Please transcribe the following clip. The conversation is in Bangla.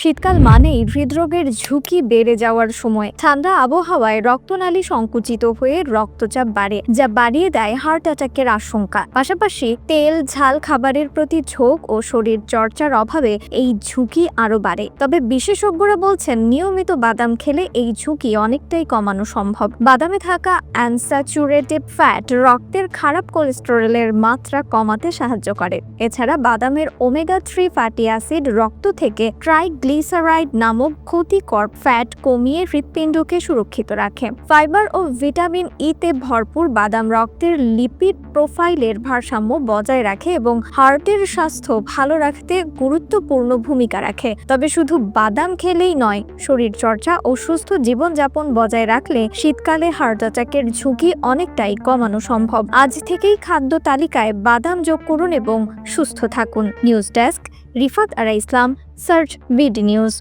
শীতকাল মানেই হৃদরোগের ঝুঁকি বেড়ে যাওয়ার সময়। ঠান্ডা আবহাওয়ায় রক্তনালী সংকুচিত হয়ে রক্তচাপ বাড়ে, যা বাড়িয়ে দেয় হার্ট অ্যাটাকের আশঙ্কা। পাশাপাশি তেল, ঝাল খাবারের প্রতি ঝোঁক ও শরীর চর্চার অভাবে এই ঝুঁকি আরও বাড়ে। তবে বিশেষজ্ঞরা বলছেন, নিয়মিত বাদাম খেলে এই ঝুঁকি অনেকটাই কমানো সম্ভব। বাদামে থাকা অ্যানস্যাচুরেটেড ফ্যাট রক্তের খারাপ কোলেস্টেরলের মাত্রা কমাতে সাহায্য করে। এছাড়া বাদামের ওমেগা থ্রি ফ্যাটি অ্যাসিড রক্ত থেকে ট্রাইগ্লিসারাইড নামক ক্ষতিকর ফ্যাট কমিয়ে হৃৎপিণ্ডকে সুরক্ষিত রাখে। ফাইবার ও ভিটামিন ইতে ভরপুর বাদাম রক্তের লিপিড প্রোফাইলের ভারসাম্য বজায় রাখে এবং হার্টের স্বাস্থ্য ভালো রাখতে গুরুত্বপূর্ণ ভূমিকা রাখে। তবে শুধু বাদাম খেলেই নয় শরীর চর্চা ও সুস্থ জীবনযাপন বজায় রাখলে শীতকালে হার্ট অ্যাটাকের ঝুঁকি অনেকটাই কমানো সম্ভব। আজ থেকেই খাদ্য তালিকায় বাদাম যোগ করুন এবং সুস্থ থাকুন। News desk Rifat Ara Islam search BD news.